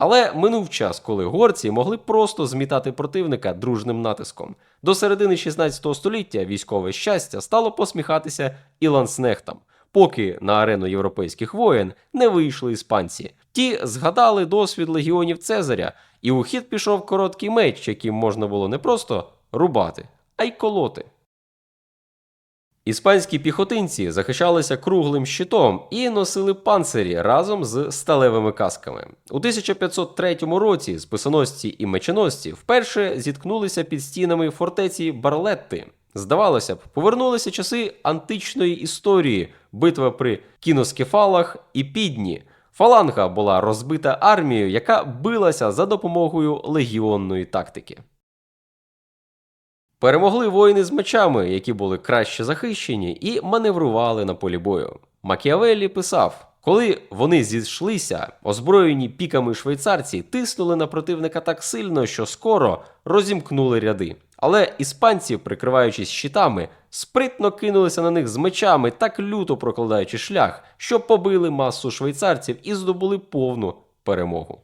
Але минув час, коли горці могли просто змітати противника дружним натиском. До середини 16 століття військове щастя стало посміхатися і ланснехтам, поки на арену європейських воєн не вийшли іспанці. Ті згадали досвід легіонів Цезаря, і у хід пішов короткий меч, яким можна було не просто рубати, а й колоти. Іспанські піхотинці захищалися круглим щитом і носили панцирі разом з сталевими касками. У 1503 році списоносці і меченосці вперше зіткнулися під стінами фортеці Барлетти. Здавалося б, повернулися часи античної історії, битва при кіноскефалах і підні. Фаланга була розбита армією, яка билася за допомогою легіонної тактики. Перемогли воїни з мечами, які були краще захищені, і маневрували на полі бою. Макіавеллі писав: коли вони зійшлися, озброєні піками швейцарці тиснули на противника так сильно, що скоро розімкнули ряди. Але іспанці, прикриваючись щитами, спритно кинулися на них з мечами, так люто прокладаючи шлях, що побили масу швейцарців і здобули повну перемогу.